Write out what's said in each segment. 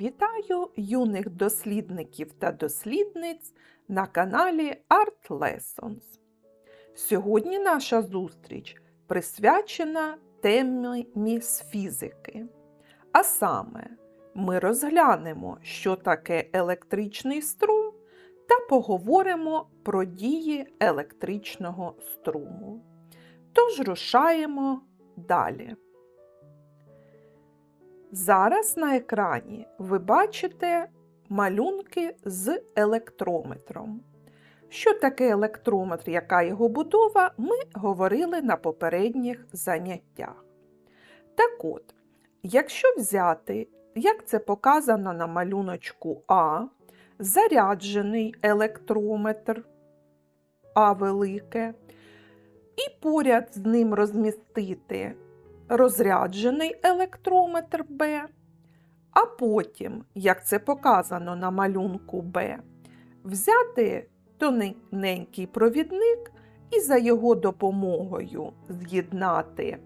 Вітаю юних дослідників та дослідниць на каналі Art Lessons. Сьогодні наша зустріч присвячена темі з фізики. А саме, ми розглянемо, що таке електричний струм, та поговоримо про дії електричного струму. Тож рушаємо далі. Зараз на екрані ви бачите малюнки з електрометром. Що таке електрометр, яка його будова, ми говорили на попередніх заняттях. Так от, якщо взяти, як це показано на малюночку А, заряджений електрометр А велике, і поряд з ним розмістити розряджений електрометр Б, а потім, як це показано на малюнку Б, взяти тоненький провідник і за його допомогою з'єднати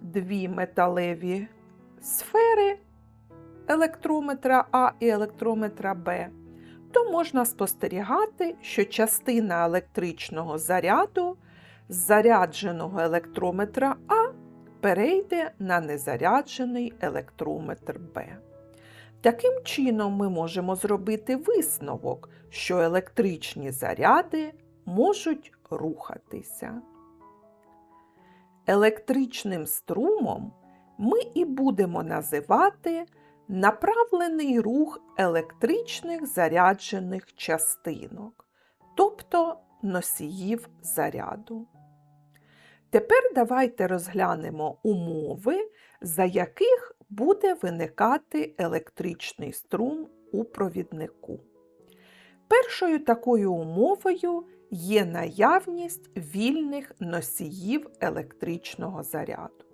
дві металеві сфери електрометра А і електрометра Б, то можна спостерігати, що частина електричного заряду з зарядженого електрометра А перейде на незаряджений електрометр Б. Таким чином, ми можемо зробити висновок, що електричні заряди можуть рухатися. Електричним струмом ми і будемо називати направлений рух електричних заряджених частинок, тобто носіїв заряду. Тепер давайте розглянемо умови, за яких буде виникати електричний струм у провіднику. Першою такою умовою є наявність вільних носіїв електричного заряду.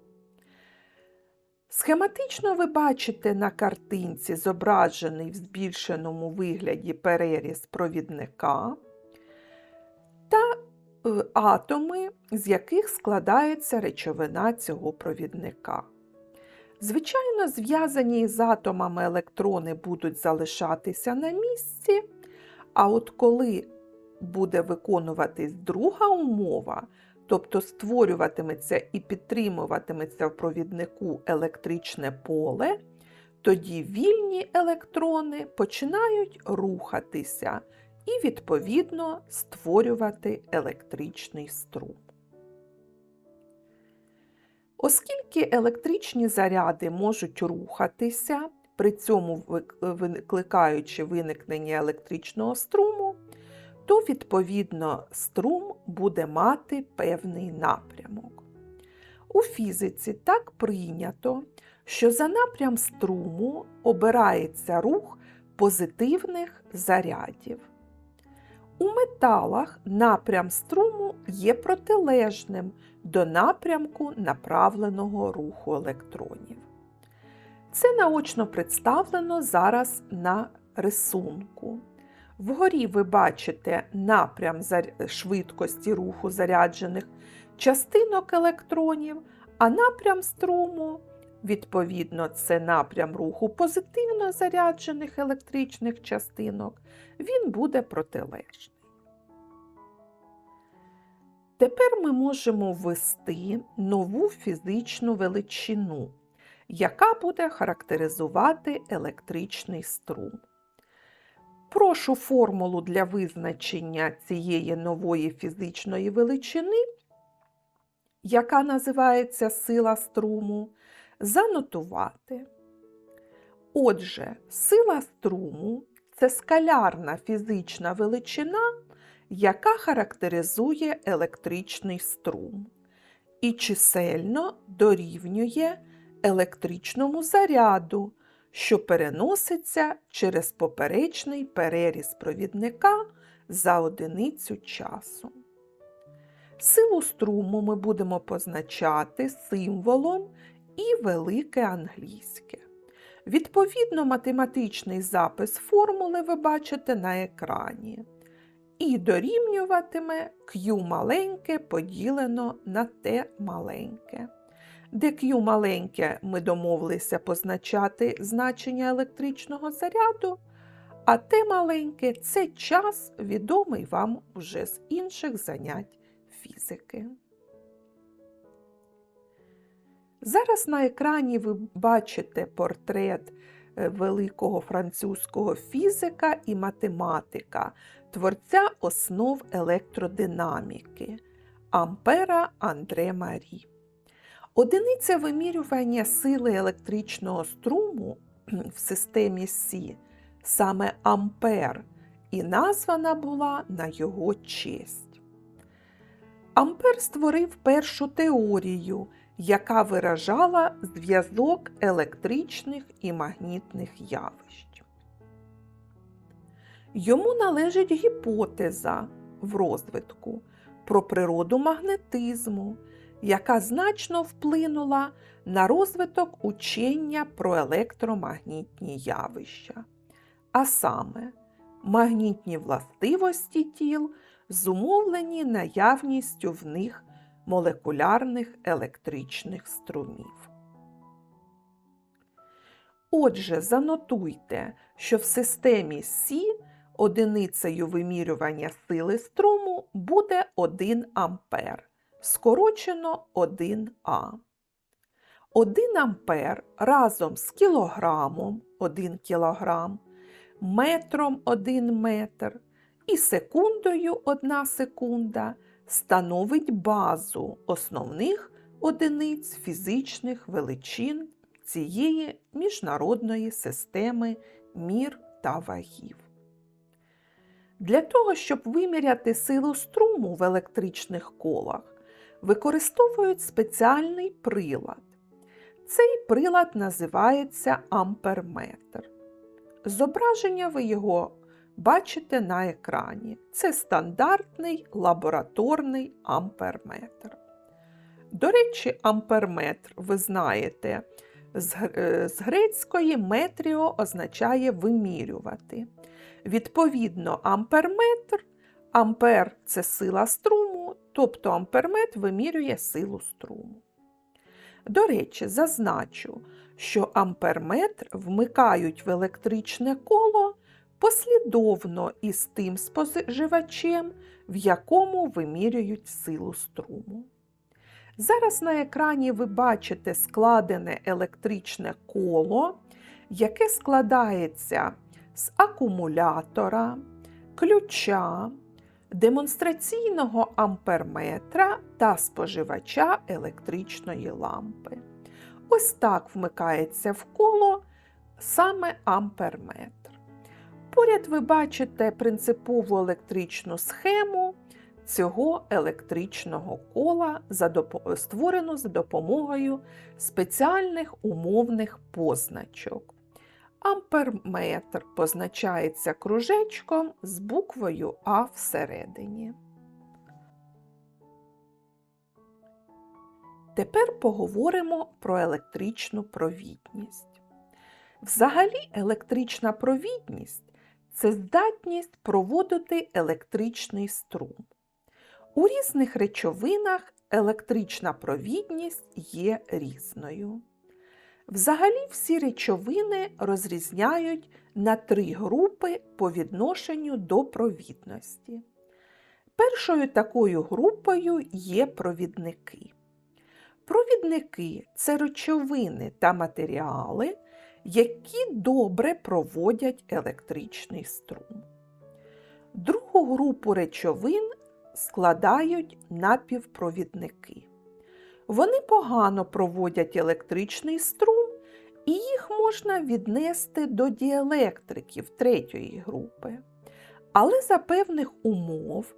Схематично ви бачите на картинці зображений в збільшеному вигляді переріз провідника атоми, з яких складається речовина цього провідника. Звичайно, зв'язані з атомами електрони будуть залишатися на місці, а от коли буде виконуватись друга умова, тобто створюватиметься і підтримуватиметься в провіднику електричне поле, тоді вільні електрони починають рухатися і, відповідно, створювати електричний струм. Оскільки електричні заряди можуть рухатися, при цьому викликаючи виникнення електричного струму, то, відповідно, струм буде мати певний напрямок. У фізиці так прийнято, що за напрям струму обирається рух позитивних зарядів. У металах напрям струму є протилежним до напрямку направленого руху електронів. Це наочно представлено зараз на рисунку. Вгорі ви бачите напрям швидкості руху заряджених частинок електронів, а напрям струму, відповідно, це напрям руху позитивно заряджених електричних частинок, він буде протилежний. Тепер ми можемо ввести нову фізичну величину, яка буде характеризувати електричний струм. Прошу формулу для визначення цієї нової фізичної величини, яка називається сила струму, занотувати. Отже, сила струму це скалярна фізична величина, яка характеризує електричний струм, і чисельно дорівнює електричному заряду, що переноситься через поперечний переріз провідника за одиницю часу. Силу струму ми будемо позначати символом і велике англійське. Відповідно, математичний запис формули ви бачите на екрані. І дорівнюватиме Q маленьке поділено на T маленьке. де Q маленьке ми домовилися позначати значення електричного заряду, а Т маленьке це час, відомий вам вже з інших занять фізики. Зараз на екрані ви бачите портрет е, великого французького фізика і математика, творця основ електродинаміки Ампера Андре Марі. Одиниця вимірювання сили електричного струму в системі Сі саме Ампер, і названа була на його честь. Ампер створив першу теорію, яка виражала зв'язок електричних і магнітних явищ. Йому належить гіпотеза в розвитку про природу магнетизму, яка значно вплинула на розвиток учення про електромагнітні явища, а саме магнітні властивості тіл, зумовлені наявністю в них молекулярних електричних струмів. Отже, занотуйте, що в системі Сі одиницею вимірювання сили струму буде 1 ампер, скорочено 1А. 1 ампер разом з кілограмом 1 кілограм, метром 1 метр і секундою 1 секунда становить базу основних одиниць фізичних величин цієї міжнародної системи мір та вагів. Для того, щоб виміряти силу струму в електричних колах, використовують спеціальний прилад. Цей прилад називається амперметр. Зображення ви його бачите на екрані. Це стандартний лабораторний амперметр. До речі, амперметр, ви знаєте, з е, грецької метріо означає вимірювати. Відповідно, амперметр, ампер це сила струму, тобто амперметр вимірює силу струму. До речі, зазначу, що амперметр вмикають в електричне коло послідовно із тим споживачем, в якому вимірюють силу струму. Зараз на екрані ви бачите складене електричне коло, яке складається з акумулятора, ключа, демонстраційного амперметра та споживача електричної лампи. Ось так вмикається в коло саме амперметр. Поряд ви бачите принципову електричну схему цього електричного кола, створену за допомогою спеціальних умовних позначок. Амперметр позначається кружечком з буквою А всередині. Тепер поговоримо про електричну провідність. Взагалі, електрична провідність це здатність проводити електричний струм. У різних речовинах електрична провідність є різною. Взагалі всі речовини розрізняють на три групи по відношенню до провідності. Першою такою групою є провідники. Провідники це речовини та матеріали, які добре проводять електричний струм. Другу групу речовин складають напівпровідники. Вони погано проводять електричний струм, і їх можна віднести до діелектриків третьої групи. Але за певних умов,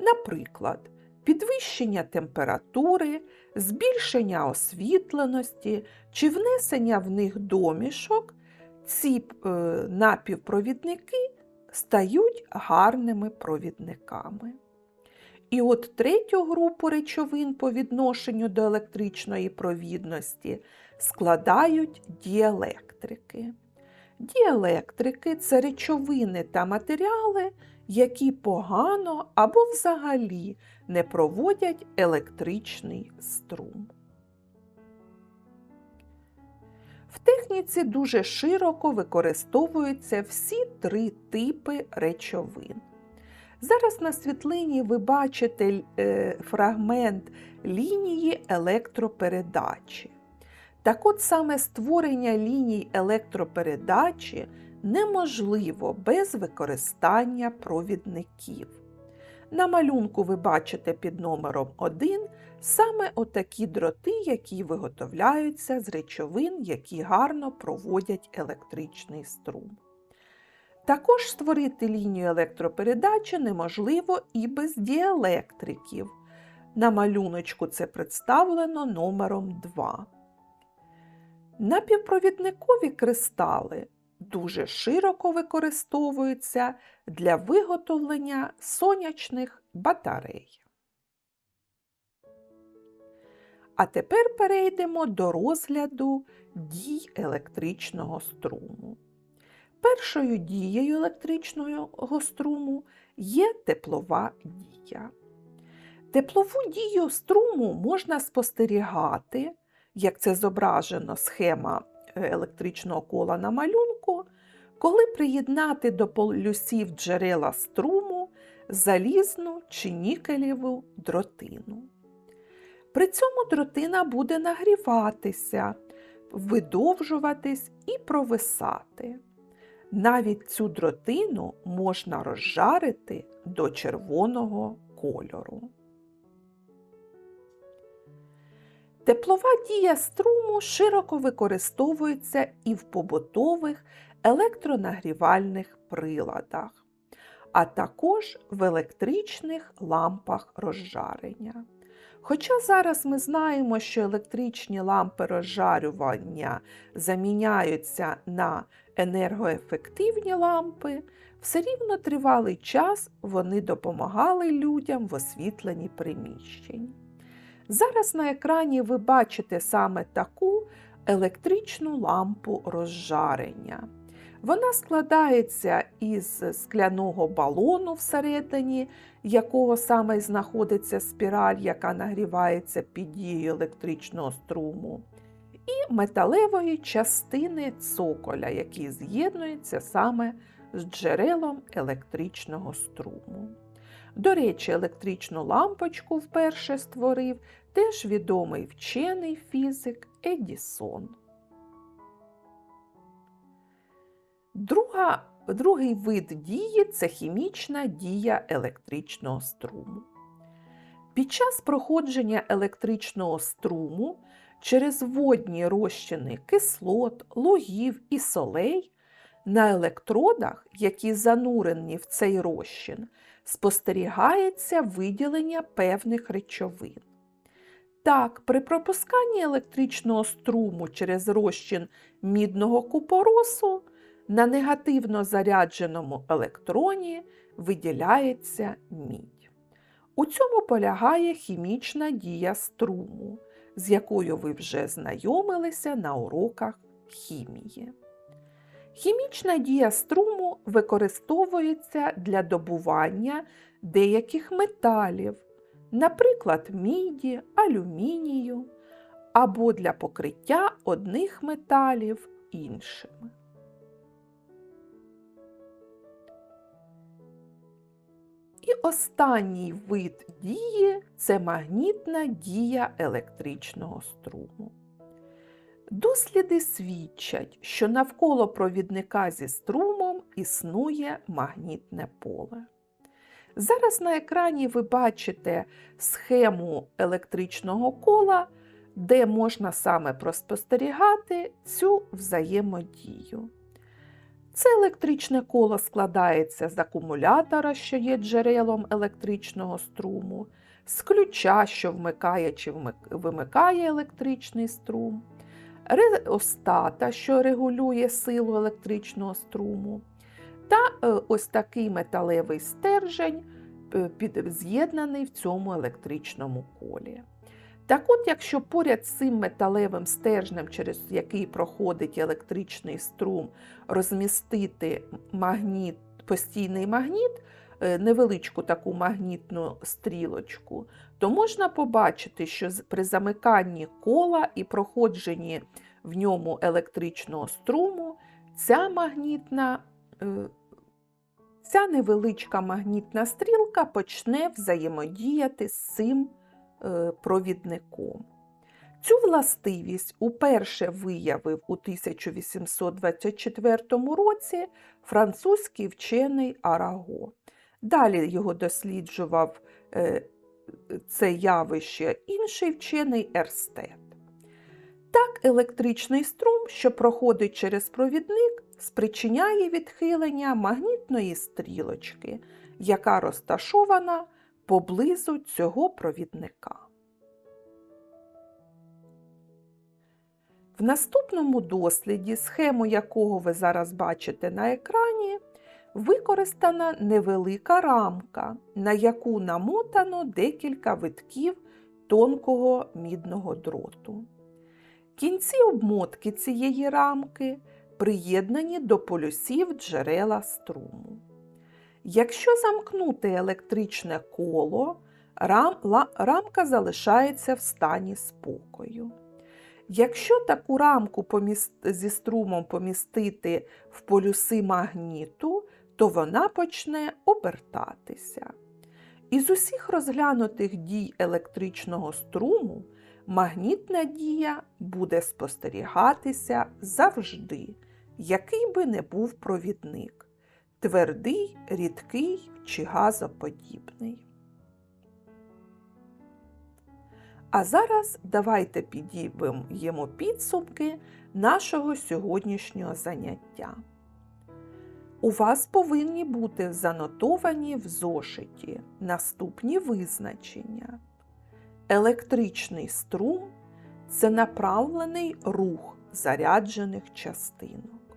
наприклад, підвищення температури, збільшення освітленості чи внесення в них домішок, ці е, напівпровідники стають гарними провідниками. І от третю групу речовин по відношенню до електричної провідності складають діелектрики. Діелектрики це речовини та матеріали, які погано або взагалі не проводять електричний струм. В техніці дуже широко використовуються всі три типи речовин. Зараз на світлині ви бачите е, фрагмент лінії електропередачі. Так от саме створення ліній електропередачі неможливо без використання провідників. На малюнку ви бачите під номером 1 саме отакі дроти, які виготовляються з речовин, які гарно проводять електричний струм. Також створити лінію електропередачі неможливо і без діелектриків. На малюночку це представлено номером 2. Напівпровідникові кристали дуже широко використовуються для виготовлення сонячних батарей. А тепер перейдемо до розгляду дій електричного струму. Першою дією електричного струму є теплова дія. Теплову дію струму можна спостерігати, як це зображено схема електричного кола на малюнку, коли приєднати до полюсів джерела струму залізну чи нікелєву дротину. При цьому дротина буде нагріватися, видовжуватись і провисати. Навіть цю дротину можна розжарити до червоного кольору. Теплова дія струму широко використовується і в побутових електронагрівальних приладах, а також в електричних лампах розжарення. Хоча зараз ми знаємо, що електричні лампи розжарювання заміняються на енергоефективні лампи, все рівно тривалий час вони допомагали людям в освітленні приміщень. Зараз на екрані ви бачите саме таку електричну лампу розжарення. Вона складається із скляного балону всередині, якого саме знаходиться спіраль, яка нагрівається під дією електричного струму, і металевої частини цоколя, який з'єднується саме з джерелом електричного струму. До речі, електричну лампочку вперше створив теж відомий вчений фізик Едісон. Друга, Другий вид дії це хімічна дія електричного струму. Під час проходження електричного струму через водні розчини кислот, лугів і солей на електродах, які занурені в цей розчин, спостерігається виділення певних речовин. Так, при пропусканні електричного струму через розчин мідного купоросу на негативно зарядженому електроні виділяється мідь. У цьому полягає хімічна дія струму, з якою ви вже знайомилися на уроках хімії. Хімічна дія струму використовується для добування деяких металів, наприклад, міді, алюмінію або для покриття одних металів іншими. І останній вид дії це магнітна дія електричного струму. Досліди свідчать, що навколо провідника зі струмом існує магнітне поле. Зараз на екрані ви бачите схему електричного кола, де можна саме проспостерігати цю взаємодію. Це електричне коло складається з акумулятора, що є джерелом електричного струму, з ключа, що вмикає чи вимикає електричний струм, реостата, що регулює силу електричного струму, та е, ось такий металевий стержень, е, з'єднаний в цьому електричному колі. Так от, якщо поряд з цим металевим стержнем, через який проходить електричний струм, розмістити магніт, постійний магніт, невеличку таку магнітну стрілочку, то можна побачити, що при замиканні кола і проходженні в ньому електричного струму, ця магнітна, е, ця невеличка магнітна стрілка почне взаємодіяти з цим е, провідником. Цю властивість уперше виявив у 1824 році французький вчений Араго. Далі його досліджував е, це явище інший вчений Ерстед. Так, електричний струм, що проходить через провідник, спричиняє відхилення магнітної стрілочки, яка розташована поблизу цього провідника. В наступному досліді, схему якого ви зараз бачите на екрані, використана невелика рамка, на яку намотано декілька витків тонкого мідного дроту. Кінці обмотки цієї рамки приєднані до полюсів джерела струму. Якщо замкнути електричне коло, рам, ла, рамка залишається в стані спокою. Якщо таку рамку поміст... зі струмом помістити в полюси магніту, то вона почне обертатися. Із усіх розглянутих дій електричного струму магнітна дія буде спостерігатися завжди, який би не був провідник твердий, рідкий чи газоподібний. А зараз давайте підіб'ємо підсумки нашого сьогоднішнього заняття. У вас повинні бути занотовані в зошиті наступні визначення. Електричний струм це направлений рух заряджених частинок.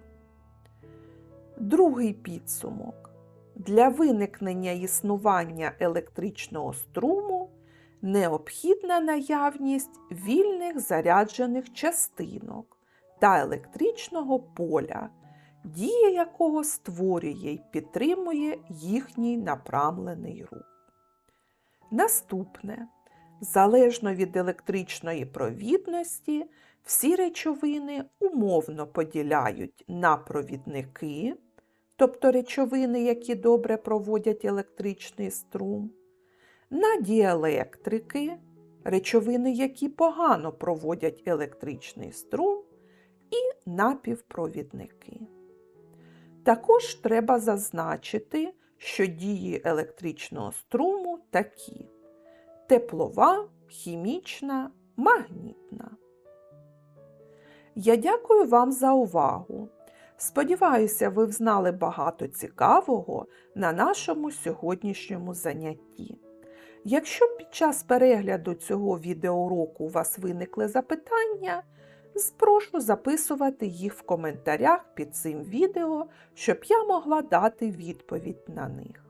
Другий підсумок. Для виникнення існування електричного струму необхідна наявність вільних заряджених частинок та електричного поля, дія якого створює й підтримує їхній направлений рух. Наступне. Залежно від електричної провідності, всі речовини умовно поділяють на провідники, тобто речовини, які добре проводять електричний струм, на діелектрики, речовини, які погано проводять електричний струм, і напівпровідники. Також треба зазначити, що дії електричного струму такі теплова, хімічна, магнітна. Я дякую вам за увагу. Сподіваюся, ви взнали багато цікавого на нашому сьогоднішньому занятті. Якщо під час перегляду цього відеоуроку у вас виникли запитання, прошу записувати їх в коментарях під цим відео, щоб я могла дати відповідь на них.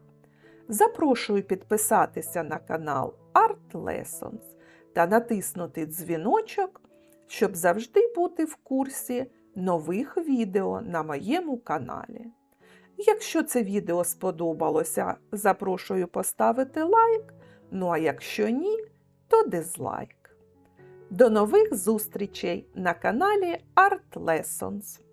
Запрошую підписатися на канал Art Lessons та натиснути дзвіночок, щоб завжди бути в курсі нових відео на моєму каналі. Якщо це відео сподобалося, запрошую поставити лайк, ну а якщо ні, то дизлайк. До нових зустрічей на каналі Art Lessons.